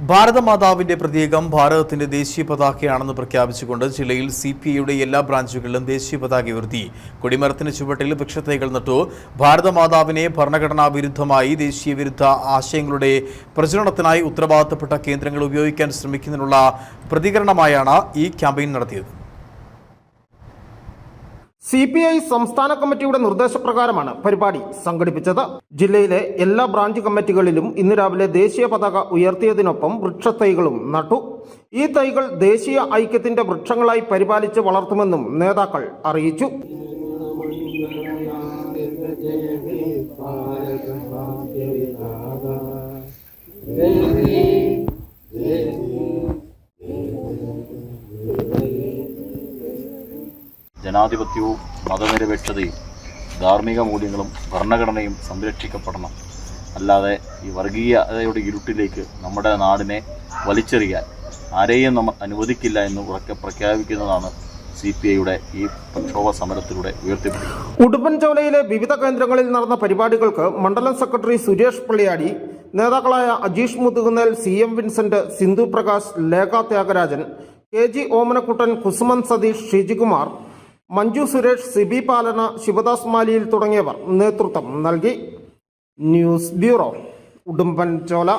ഭാരതമാതാവിന്റെ പ്രതീകം ഭാരതത്തിന്റെ ദേശീയ പതാകയാണെന്ന് പ്രഖ്യാപിച്ചുകൊണ്ട് ജില്ലയിൽ സി പി ഐയുടെ എല്ലാ ബ്രാഞ്ചുകളിലും ദേശീയ പതാക ഉയർത്തി. കൊടിമരത്തിന് ചുവട്ടിൽ വൃക്ഷത്തൈകൾ നട്ടു. ഭാരതമാതാവിനെ ഭരണഘടനാ വിരുദ്ധമായി ദേശീയ വിരുദ്ധ ആശയങ്ങളുടെ പ്രചരണത്തിനായി ഉത്തരവാദിത്തപ്പെട്ട കേന്ദ്രങ്ങൾ ഉപയോഗിക്കാൻ ശ്രമിക്കുന്നതിനുള്ള പ്രതികരണമായാണ് ഈ ക്യാമ്പയിൻ നടത്തിയത്. സി പി ഐ സംസ്ഥാന കമ്മിറ്റിയുടെ നിർദ്ദേശപ്രകാരമാണ് പരിപാടി സംഘടിപ്പിച്ചത്. ജില്ലയിലെ എല്ലാ ബ്രാഞ്ച് കമ്മിറ്റികളിലും ഇന്ന് രാവിലെ ദേശീയ പതാക ഉയർത്തിയതിനൊപ്പം വൃക്ഷത്തൈകളും നട്ടു. ഈ തൈകൾ ദേശീയ ഐക്യത്തിന്റെ വൃക്ഷങ്ങളായി പരിപാലിച്ച് വളർത്തുമെന്നും നേതാക്കൾ അറിയിച്ചു. ജനാധിപത്യവും മതനിരപേക്ഷതയും ധാർമ്മിക മൂല്യങ്ങളും ഭരണഘടനയും സംരക്ഷിക്കപ്പെടണം. അല്ലാതെ ഈ വർഗീയതയുടെ ഇരുട്ടിലേക്ക് നമ്മുടെ നാടിനെ വലിച്ചെറിയാൻ ആരെയും നമ്മൾ അനുവദിക്കില്ല എന്ന് ഉറക്കെ പ്രഖ്യാപിക്കുന്നതാണ് സി പി ഐയുടെ ഈ പ്രക്ഷോഭ സമരത്തിലൂടെ ഉയർത്തിപ്പിടിക്കുന്നത്. ഉടുമ്പൻചോലയിലെ വിവിധ കേന്ദ്രങ്ങളിൽ നടന്ന പരിപാടികൾക്ക് മണ്ഡലം സെക്രട്ടറി സുരേഷ് പള്ളിയാടി നേതാക്കളായ Ajeesh Muthukunnel C M Vincent Sindhu Prakash Lekha Thyagarajan K G Omanakuttan Kusuman Satheesh Shijikumar Manju Suresh Sibi Palana Sivadas മാലിയിൽ തുടങ്ങിയവർ നേതൃത്വം നൽകി. News bureau Udumbanchola.